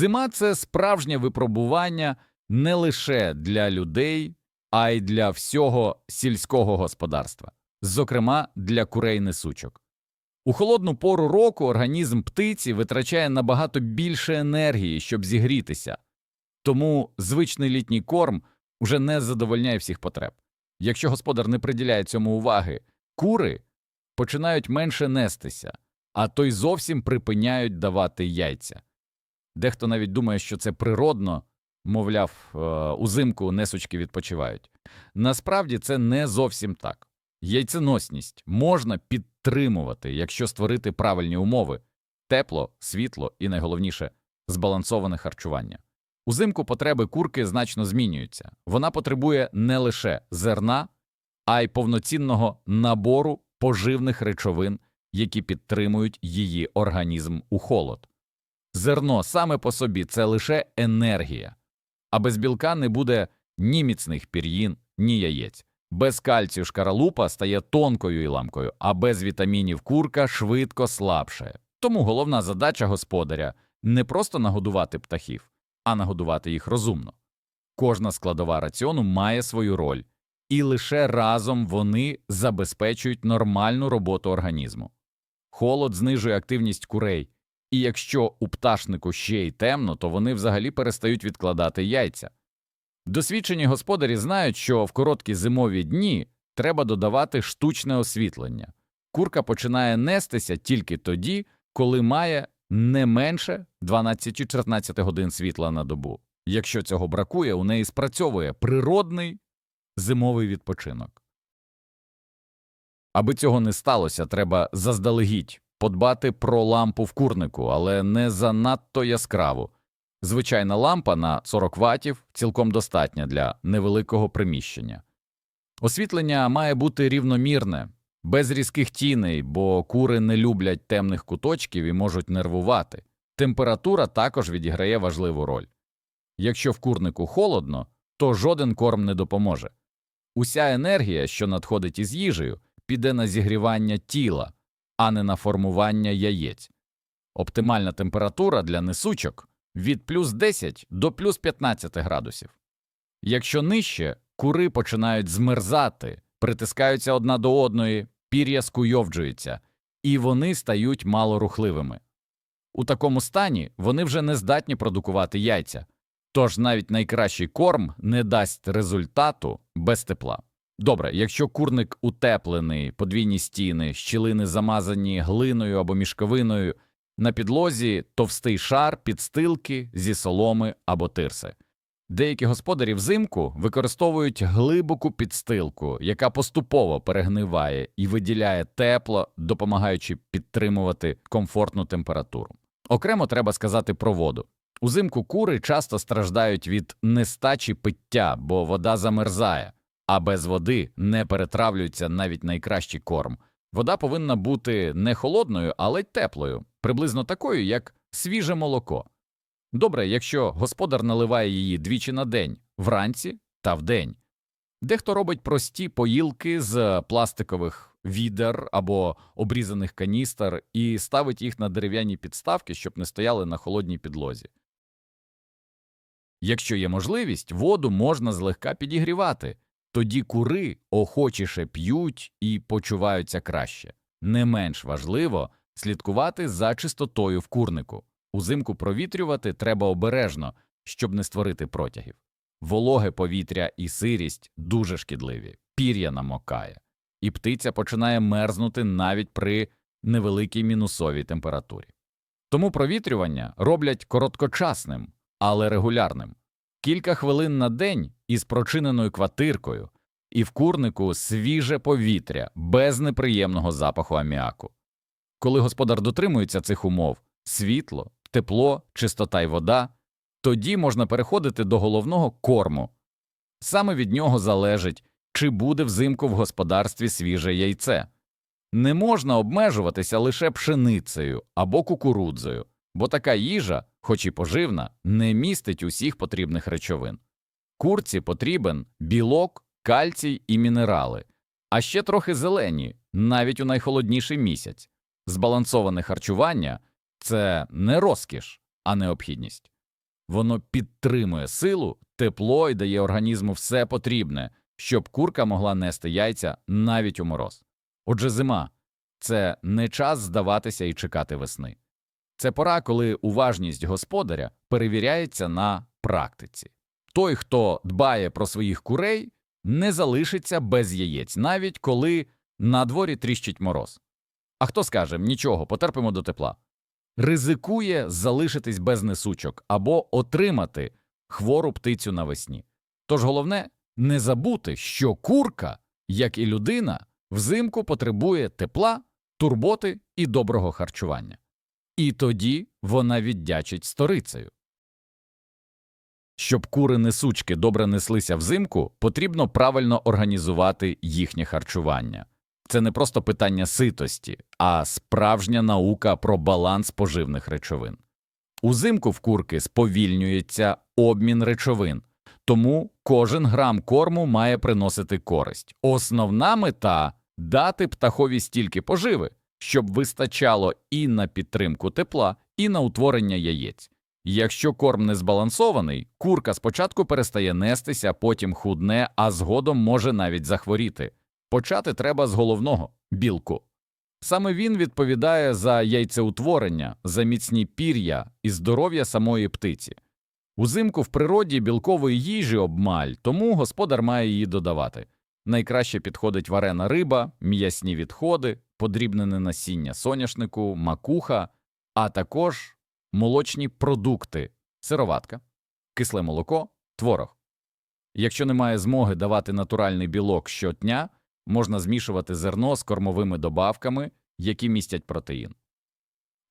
Зима це справжнє випробування не лише для людей, а й для всього сільського господарства, зокрема для курей несучок. У холодну пору року організм птиці витрачає набагато більше енергії, щоб зігрітися, тому звичний літній корм уже не задовольняє всіх потреб. Якщо господар не приділяє цьому уваги, кури починають менше нестися, а то й зовсім припиняють давати яйця. Дехто навіть думає, що це природно, мовляв, е, узимку несучки відпочивають. Насправді це не зовсім так. Яйценосність можна підтримувати, якщо створити правильні умови тепло, світло і найголовніше збалансоване харчування. Узимку потреби курки значно змінюються. Вона потребує не лише зерна, а й повноцінного набору поживних речовин, які підтримують її організм у холод. Зерно саме по собі це лише енергія, а без білка не буде ні міцних пір'їн, ні яєць. Без кальцію шкаралупа стає тонкою і ламкою, а без вітамінів курка швидко слабшає. Тому головна задача господаря не просто нагодувати птахів, а нагодувати їх розумно. Кожна складова раціону має свою роль, і лише разом вони забезпечують нормальну роботу організму. Холод знижує активність курей, і якщо у пташнику ще й темно, то вони взагалі перестають відкладати яйця. Досвідчені господарі знають, що в короткі зимові дні треба додавати штучне освітлення. Курка починає нестися тільки тоді, коли має не менше 12-14 годин світла на добу. Якщо цього бракує, у неї спрацьовує природний зимовий відпочинок. Аби цього не сталося, треба заздалегідь подбати про лампу в курнику, але не занадто яскраву. Звичайна лампа на 40 ватів цілком достатня для невеликого приміщення. Освітлення має бути рівномірне, без різких тіней, бо кури не люблять темних куточків і можуть нервувати. Температура також відіграє важливу роль. Якщо в курнику холодно, то жоден корм не допоможе. Уся енергія, що надходить із їжею, піде на зігрівання тіла, а не на формування яєць. Оптимальна температура для несучок від плюс 10 до плюс 15 градусів. Якщо нижче, кури починають змерзати, притискаються одна до одної, пір'я скуйовджується, і вони стають малорухливими. У такому стані вони вже не здатні продукувати яйця, тож навіть найкращий корм не дасть результату без тепла. Добре, якщо курник утеплений, подвійні стіни, щілини замазані глиною або мішковиною, на підлозі товстий шар підстилки зі соломи або тирси. Деякі господарі взимку використовують глибоку підстилку, яка поступово перегниває і виділяє тепло, допомагаючи підтримувати комфортну температуру. Окремо треба сказати про воду. Узимку кури часто страждають від нестачі пиття, бо вода замерзає, а без води не перетравлюється навіть найкращий корм. Вода повинна бути не холодною, але й теплою, приблизно такою, як свіже молоко. Добре, якщо господар наливає її двічі на день, вранці та вдень. Дехто робить прості поїлки з пластикових відер або обрізаних каністр і ставить їх на дерев'яні підставки, щоб не стояли на холодній підлозі. Якщо є можливість, воду можна злегка підігрівати, тоді кури охочіше п'ють і почуваються краще. Не менш важливо слідкувати за чистотою в курнику. Узимку провітрювати треба обережно, щоб не створити протягів. Вологе повітря і сирість дуже шкідливі, пір'я намокає, і птиця починає мерзнути навіть при невеликій мінусовій температурі. Тому провітрювання роблять короткочасним, але регулярним кілька хвилин на день із прочиненою квартиркою, і в курнику свіже повітря без неприємного запаху аміаку. Коли господар дотримується цих умов світло, тепло, чистота й вода, тоді можна переходити до головного корму. Саме від нього залежить, чи буде взимку в господарстві свіже яйце. Не можна обмежуватися лише пшеницею або кукурудзою, бо така їжа, хоч і поживна, не містить усіх потрібних речовин. Курці потрібен білок, кальцій і мінерали, а ще трохи зелені, навіть у найхолодніший місяць. Збалансоване харчування це не розкіш, а необхідність. Воно підтримує силу, тепло і дає організму все потрібне, щоб курка могла нести яйця навіть у мороз. Отже, зима це не час здаватися і чекати весни. Це пора, коли уважність господаря перевіряється на практиці. Той, хто дбає про своїх курей, не залишиться без яєць, навіть коли на дворі тріщить мороз. А хто скаже нічого, потерпимо до тепла, ризикує залишитись без несучок або отримати хвору птицю навесні. Тож головне не забути, що курка, як і людина, взимку потребує тепла, турботи і доброго харчування. І тоді вона віддячить сторицею. Щоб кури несучки добре неслися взимку, потрібно правильно організувати їхнє харчування. Це не просто питання ситості, а справжня наука про баланс поживних речовин. Узимку в курки сповільнюється обмін речовин, тому кожен грам корму має приносити користь. Основна мета дати птахові стільки поживи, щоб вистачало і на підтримку тепла, і на утворення яєць. Якщо корм не збалансований, курка спочатку перестає нестися, потім худне, а згодом може навіть захворіти. Почати треба з головного білку. Саме він відповідає за яйцеутворення, за міцні пір'я і здоров'я самої птиці. Узимку в природі білкової їжі обмаль, тому господар має її додавати. Найкраще підходить варена риба, м'ясні відходи, подрібнене насіння соняшнику, макуха, а також молочні продукти, сироватка, кисле молоко, творог. Якщо немає змоги давати натуральний білок щодня, можна змішувати зерно з кормовими добавками, які містять протеїн.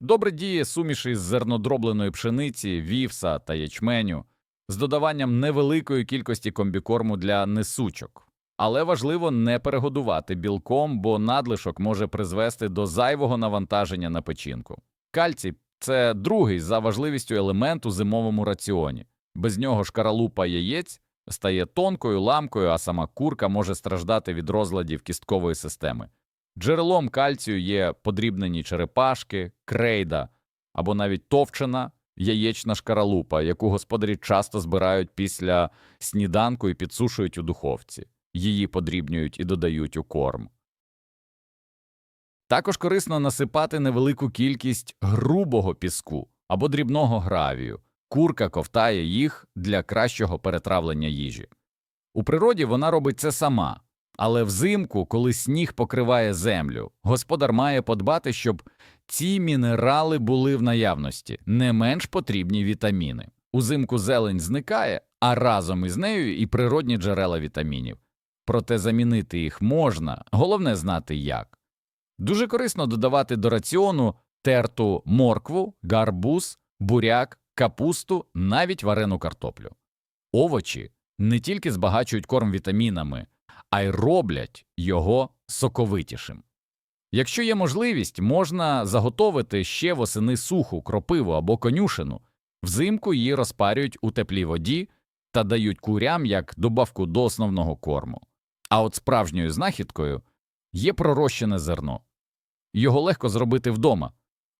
Добре діє суміш із зернодробленої пшениці, вівса та ячменю з додаванням невеликої кількості комбікорму для несучок. Але важливо не перегодувати білком, бо надлишок може призвести до зайвого навантаження на печінку. Кальцій це другий за важливістю елемент у зимовому раціоні. Без нього шкаралупа яєць стає тонкою ламкою, а сама курка може страждати від розладів кісткової системи. Джерелом кальцію є подрібнені черепашки, крейда або навіть товчена яєчна шкаралупа, яку господарі часто збирають після сніданку і підсушують у духовці. Її подрібнюють і додають у корм. Також корисно насипати невелику кількість грубого піску або дрібного гравію. Курка ковтає їх для кращого перетравлення їжі. У природі вона робить це сама, але взимку, коли сніг покриває землю, господар має подбати, щоб ці мінерали були в наявності, не менш потрібні вітаміни. Узимку зелень зникає, а разом із нею і природні джерела вітамінів. Проте замінити їх можна, головне знати як. Дуже корисно додавати до раціону терту моркву, гарбуз, буряк, капусту, навіть варену картоплю. Овочі не тільки збагачують корм вітамінами, а й роблять його соковитішим. Якщо є можливість, можна заготовити ще восени суху, кропиву або конюшину, взимку її розпарюють у теплій воді та дають курям як добавку до основного корму. А от справжньою знахідкою є пророщене зерно. Його легко зробити вдома.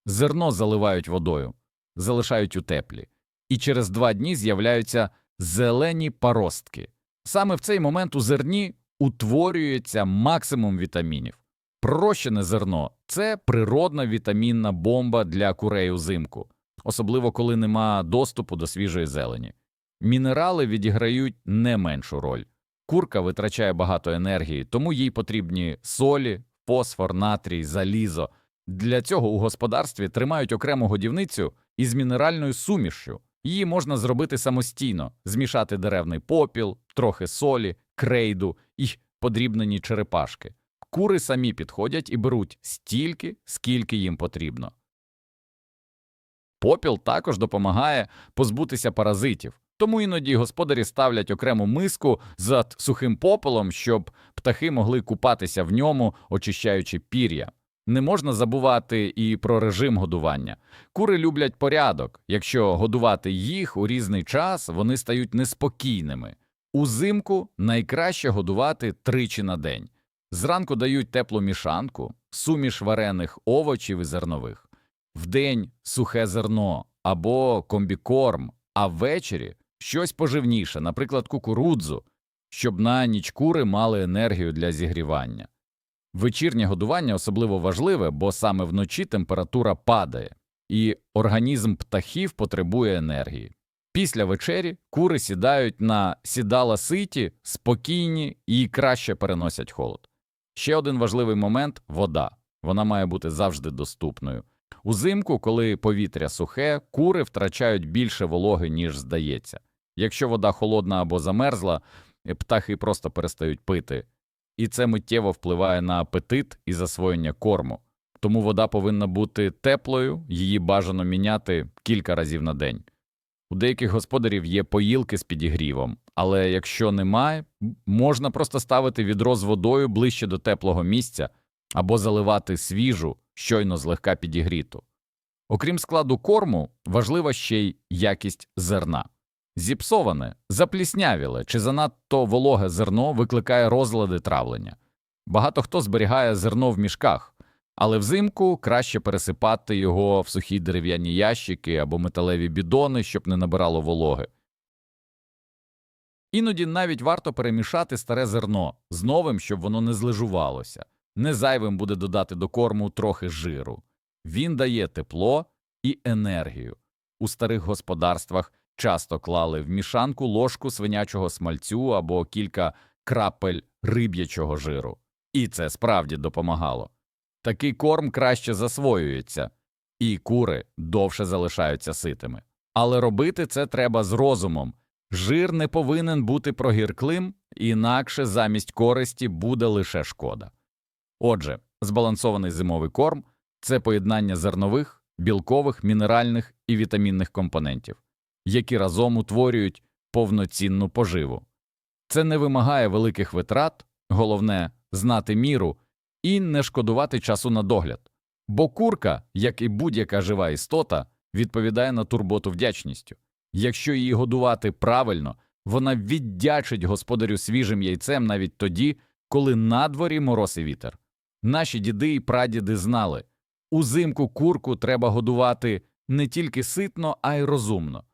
Зерно заливають водою, залишають у теплі, і через два дні з'являються зелені паростки. Саме в цей момент у зерні утворюється максимум вітамінів. Пророщене зерно це природна вітамінна бомба для курей узимку, особливо коли нема доступу до свіжої зелені. Мінерали відіграють не меншу роль. Курка витрачає багато енергії, тому їй потрібні солі, фосфор, натрій, залізо. Для цього у господарстві тримають окрему годівницю із мінеральною сумішшю. Її можна зробити самостійно, змішати деревний попіл, трохи солі, крейду і подрібнені черепашки. Кури самі підходять і беруть стільки, скільки їм потрібно. Попіл також допомагає позбутися паразитів, тому іноді господарі ставлять окрему миску з сухим попелом, щоб птахи могли купатися в ньому, очищаючи пір'я. Не можна забувати і про режим годування. Кури люблять порядок. Якщо годувати їх у різний час, вони стають неспокійними. Узимку найкраще годувати тричі на день. Зранку дають теплу мішанку, суміш варених овочів і зернових, вдень сухе зерно або комбікорм, а ввечері щось поживніше, наприклад, кукурудзу, щоб на ніч кури мали енергію для зігрівання. Вечірнє годування особливо важливе, бо саме вночі температура падає, і організм птахів потребує енергії. Після вечері кури сідають на сідала ситі, спокійні і краще переносять холод. Ще один важливий момент вода. Вона має бути завжди доступною. Узимку, коли повітря сухе, кури втрачають більше вологи, ніж здається. Якщо вода холодна або замерзла, е, птахи просто перестають пити, і це миттєво впливає на апетит і засвоєння корму. Тому вода повинна бути теплою, її бажано міняти кілька разів на день. У деяких господарів є поїлки з підігрівом, але якщо немає, можна просто ставити відро з водою ближче до теплого місця або заливати свіжу, щойно злегка підігріту. Окрім складу корму, важлива ще й якість зерна. Зіпсоване, запліснявіле чи занадто вологе зерно викликає розлади травлення. Багато хто зберігає зерно в мішках, але взимку краще пересипати його в сухі дерев'яні ящики або металеві бідони, щоб не набирало вологи. Іноді навіть варто перемішати старе зерно з новим, щоб воно не злежувалося. Не зайвим буде додати до корму трохи жиру. Він дає тепло і енергію. У старих господарствах часто клали в мішанку ложку свинячого смальцю або кілька крапель риб'ячого жиру. І це справді допомагало. Такий корм краще засвоюється, і кури довше залишаються ситими. Але робити це треба з розумом. Жир не повинен бути прогірклим, інакше замість користі буде лише шкода. Отже, збалансований зимовий корм це поєднання зернових, білкових, мінеральних і вітамінних компонентів, які разом утворюють повноцінну поживу. Це не вимагає великих витрат, головне знати міру і не шкодувати часу на догляд. Бо курка, як і будь-яка жива істота, відповідає на турботу вдячністю. Якщо її годувати правильно, вона віддячить господарю свіжим яйцем навіть тоді, коли на дворі мороз і вітер. Наші діди і прадіди знали узимку курку треба годувати не тільки ситно, а й розумно.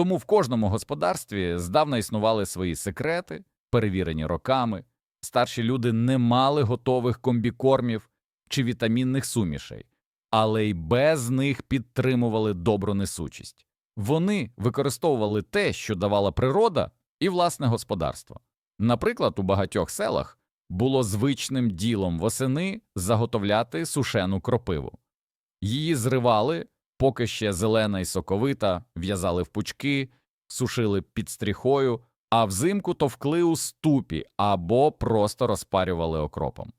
Тому в кожному господарстві здавна існували свої секрети, перевірені роками. Старші люди не мали готових комбікормів чи вітамінних сумішей, але й без них підтримували добру несучість. Вони використовували те, що давала природа, і власне господарство. Наприклад, у багатьох селах було звичним ділом восени заготовляти сушену кропиву. Її зривали, поки ще зелена і соковита, в'язали в пучки, сушили під стріхою, а взимку товкли у ступі або просто розпарювали окропом.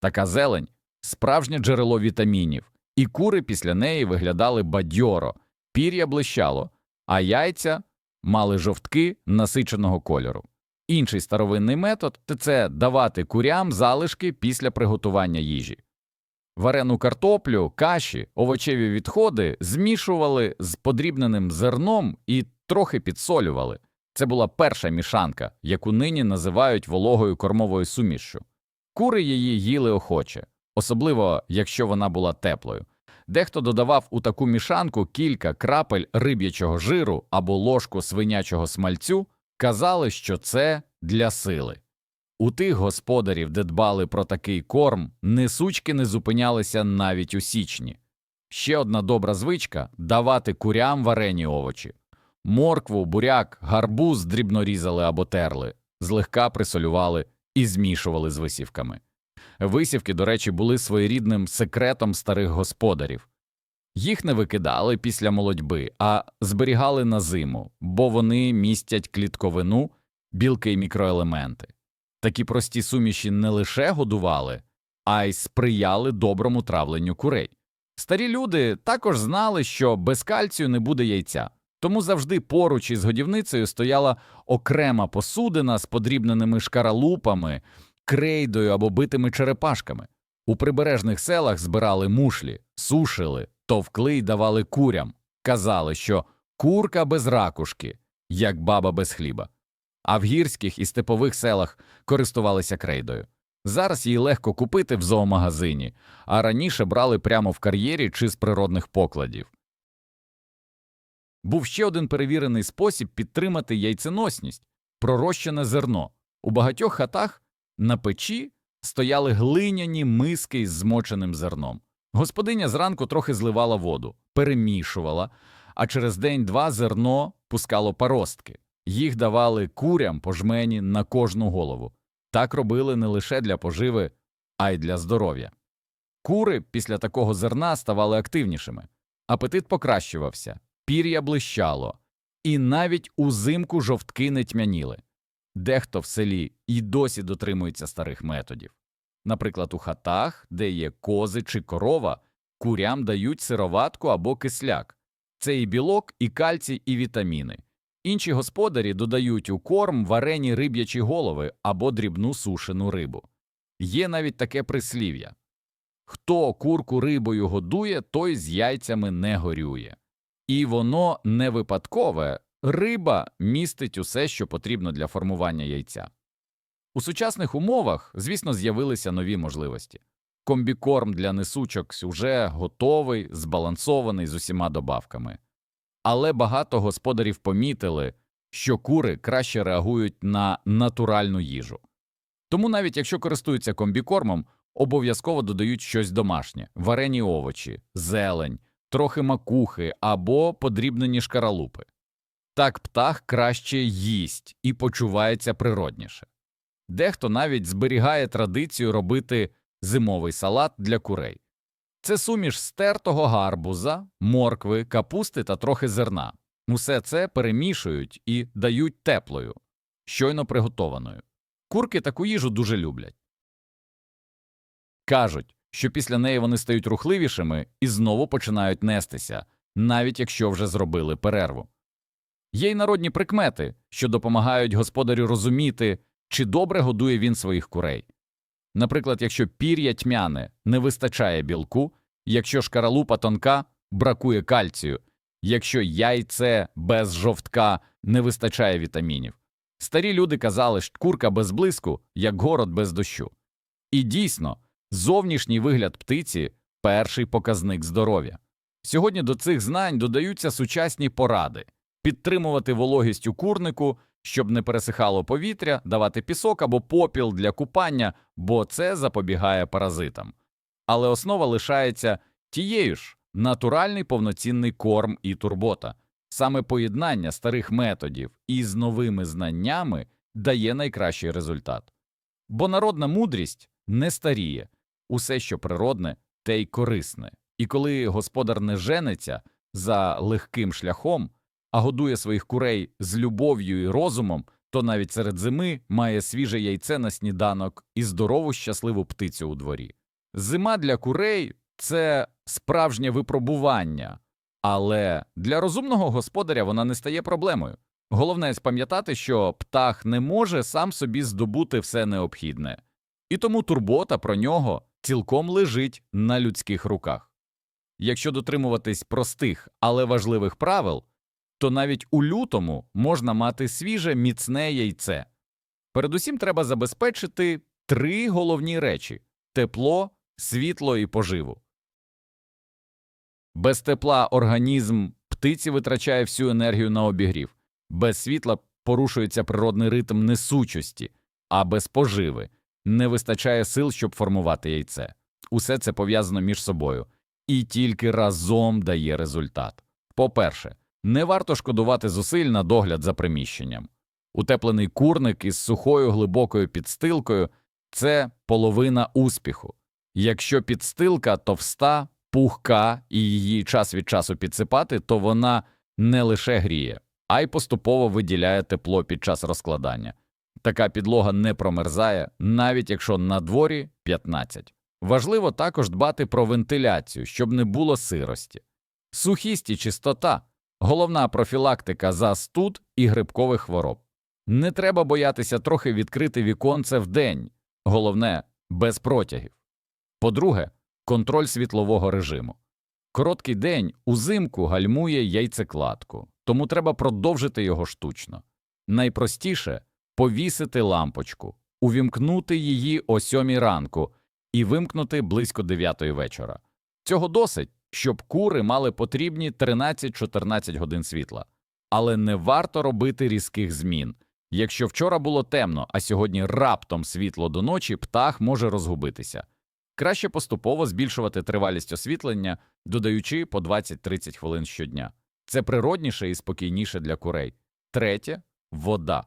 Така зелень справжнє джерело вітамінів, і кури після неї виглядали бадьоро, пір'я блищало, а яйця мали жовтки насиченого кольору. Інший старовинний метод – це давати курям залишки після приготування їжі. Варену картоплю, каші, овочеві відходи змішували з подрібненим зерном і трохи підсолювали. Це була перша мішанка, яку нині називають вологою кормовою сумішшю. Кури її їли охоче, особливо якщо вона була теплою. Дехто додавав у таку мішанку кілька крапель риб'ячого жиру або ложку свинячого смальцю, казали, що це для сили. У тих господарів, де дбали про такий корм, несучки не зупинялися навіть у січні. Ще одна добра звичка давати курям варені овочі. Моркву, буряк, гарбуз дрібно різали або терли, злегка присолювали і змішували з висівками. Висівки, до речі, були своєрідним секретом старих господарів. Їх не викидали після молодьби, а зберігали на зиму, бо вони містять клітковину, білки і мікроелементи. Такі прості суміші не лише годували, а й сприяли доброму травленню курей. Старі люди також знали, що без кальцію не буде яйця, тому завжди поруч із годівницею стояла окрема посудина з подрібненими шкаралупами, крейдою або битими черепашками. У прибережних селах збирали мушлі, сушили, товкли й давали курям. Казали, що курка без ракушки, як баба без хліба. А в гірських і степових селах користувалися крейдою. Зараз її легко купити в зоомагазині, а раніше брали прямо в кар'єрі чи з природних покладів. Був ще один перевірений спосіб підтримати яйценосність пророщене зерно. У багатьох хатах на печі стояли глиняні миски із змоченим зерном. Господиня зранку трохи зливала воду, перемішувала, а через день-два зерно пускало паростки. Їх давали курям по жмені на кожну голову. Так робили не лише для поживи, а й для здоров'я. Кури після такого зерна ставали активнішими, апетит покращувався, пір'я блищало, і навіть узимку жовтки не тьмяніли. Дехто в селі і досі дотримується старих методів. Наприклад, у хатах, де є кози чи корова, курям дають сироватку або кисляк. Це і білок, і кальцій, і вітаміни. Інші господарі додають у корм варені риб'ячі голови або дрібну сушену рибу. Є навіть таке прислів'я хто курку рибою годує, той з яйцями не горює. І воно не випадкове, риба містить усе, що потрібно для формування яйця. У сучасних умовах, звісно, з'явилися нові можливості. Комбікорм для несучок вже готовий, збалансований з усіма добавками. Але багато господарів помітили, що кури краще реагують на натуральну їжу. Тому навіть якщо користуються комбікормом, обов'язково додають щось домашнє варені овочі, зелень, трохи макухи або подрібнені шкаралупи. Так птах краще їсть і почувається природніше. Дехто навіть зберігає традицію робити зимовий салат для курей. Це суміш стертого гарбуза, моркви, капусти та трохи зерна. Усе це перемішують і дають теплою, щойно приготованою. Курки таку їжу дуже люблять. Кажуть, що після неї вони стають рухливішими і знову починають нестися, навіть якщо вже зробили перерву. Є й народні прикмети, що допомагають господарю розуміти, чи добре годує він своїх курей. Наприклад, якщо пір'я тьмяне не вистачає білку, якщо шкаралупа тонка бракує кальцію, якщо яйце без жовтка не вистачає вітамінів. Старі люди казали, що курка без блиску, як город без дощу. І дійсно, зовнішній вигляд птиці перший показник здоров'я. Сьогодні до цих знань додаються сучасні поради підтримувати вологість у курнику, щоб не пересихало повітря, давати пісок або попіл для купання, бо це запобігає паразитам. Але основа лишається тією ж натуральний повноцінний корм і турбота. Саме поєднання старих методів із новими знаннями дає найкращий результат. Бо народна мудрість не старіє, усе, що природне, те й корисне. І коли господар не жениться за легким шляхом, а годує своїх курей з любов'ю і розумом, то навіть серед зими має свіже яйце на сніданок і здорову щасливу птицю у дворі. Зима для курей це справжнє випробування, але для розумного господаря вона не стає проблемою. Головне спам'ятати, що птах не може сам собі здобути все необхідне, і тому турбота про нього цілком лежить на людських руках. Якщо дотримуватись простих, але важливих правил, то навіть у лютому можна мати свіже міцне яйце. Передусім треба забезпечити три головні речі тепло, світло і поживу. Без тепла організм птиці витрачає всю енергію на обігрів, без світла порушується природний ритм несучості, а без поживи не вистачає сил, щоб формувати яйце. Усе це пов'язано між собою і тільки разом дає результат. По-перше, не варто шкодувати зусиль на догляд за приміщенням. Утеплений курник із сухою глибокою підстилкою це половина успіху. Якщо підстилка товста, пухка і її час від часу підсипати, то вона не лише гріє, а й поступово виділяє тепло під час розкладання. Така підлога не промерзає, навіть якщо на дворі 15. Важливо також дбати про вентиляцію, щоб не було сирості. Сухість і чистота головна профілактика застуд і грибкових хвороб. Не треба боятися трохи відкрити віконце в день, головне без протягів. По-друге, контроль світлового режиму. Короткий день узимку гальмує яйцекладку, тому треба продовжити його штучно. Найпростіше повісити лампочку, увімкнути її о сьомій ранку і вимкнути близько дев'ятої вечора. Цього досить, щоб кури мали потрібні 13-14 годин світла. Але не варто робити різких змін. Якщо вчора було темно, а сьогодні раптом світло до ночі, птах може розгубитися. Краще поступово збільшувати тривалість освітлення, додаючи по 20-30 хвилин щодня. Це природніше і спокійніше для курей. Третє вода.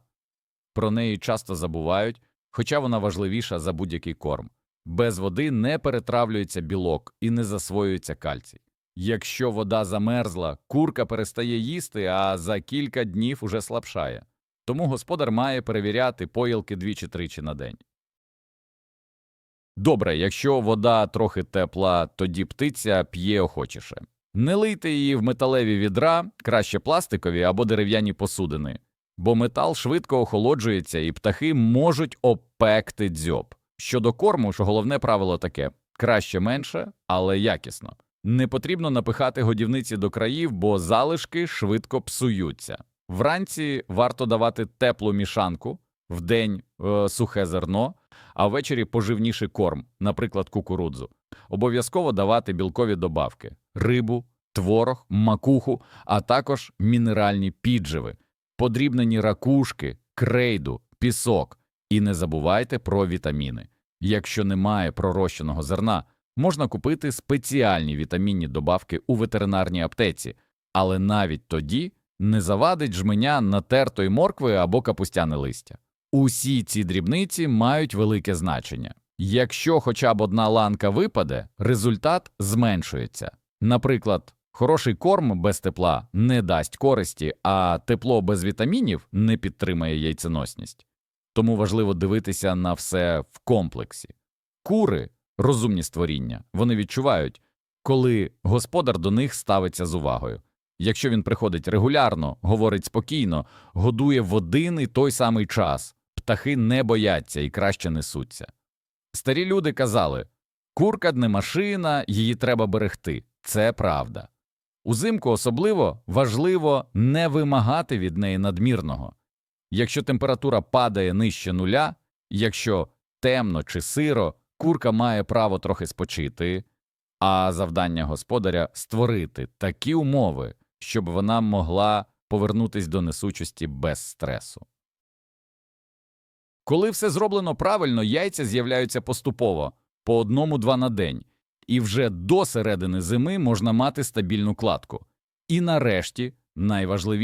Про неї часто забувають, хоча вона важливіша за будь-який корм. Без води не перетравлюється білок і не засвоюється кальцій. Якщо вода замерзла, курка перестає їсти, а за кілька днів уже слабшає. Тому господар має перевіряти поїлки двічі-тричі на день. Добре, якщо вода трохи тепла, тоді птиця п'є охочіше. Не лийте її в металеві відра, краще пластикові або дерев'яні посудини, бо метал швидко охолоджується і птахи можуть опекти дзьоб. Щодо корму, що головне правило таке краще менше, але якісно. Не потрібно напихати годівниці до країв, бо залишки швидко псуються. Вранці варто давати теплу мішанку, вдень е, сухе зерно, а ввечері поживніший корм, наприклад, кукурудзу. Обов'язково давати білкові добавки рибу, творог, макуху, а також мінеральні підживи, подрібнені ракушки, крейду, пісок. І не забувайте про вітаміни. Якщо немає пророщеного зерна, можна купити спеціальні вітамінні добавки у ветеринарній аптеці, але навіть тоді не завадить жменя натертої моркви або капустяне листя. Усі ці дрібниці мають велике значення. Якщо хоча б одна ланка випаде, результат зменшується. Наприклад, хороший корм без тепла не дасть користі, а тепло без вітамінів не підтримає яйценосність. Тому важливо дивитися на все в комплексі. Кури розумні створіння, вони відчувають, коли господар до них ставиться з увагою. Якщо він приходить регулярно, говорить спокійно, годує в один і той самий час, птахи не бояться і краще несуться. Старі люди казали курка не машина, її треба берегти. Це правда. Узимку особливо важливо не вимагати від неї надмірного. Якщо температура падає нижче нуля, якщо темно чи сиро, курка має право трохи спочити, а завдання господаря створити такі умови, щоб вона могла повернутись до несучості без стресу. Коли все зроблено правильно, яйця з'являються поступово по одному-два на день, і вже до середини зими можна мати стабільну кладку. І нарешті найважливіше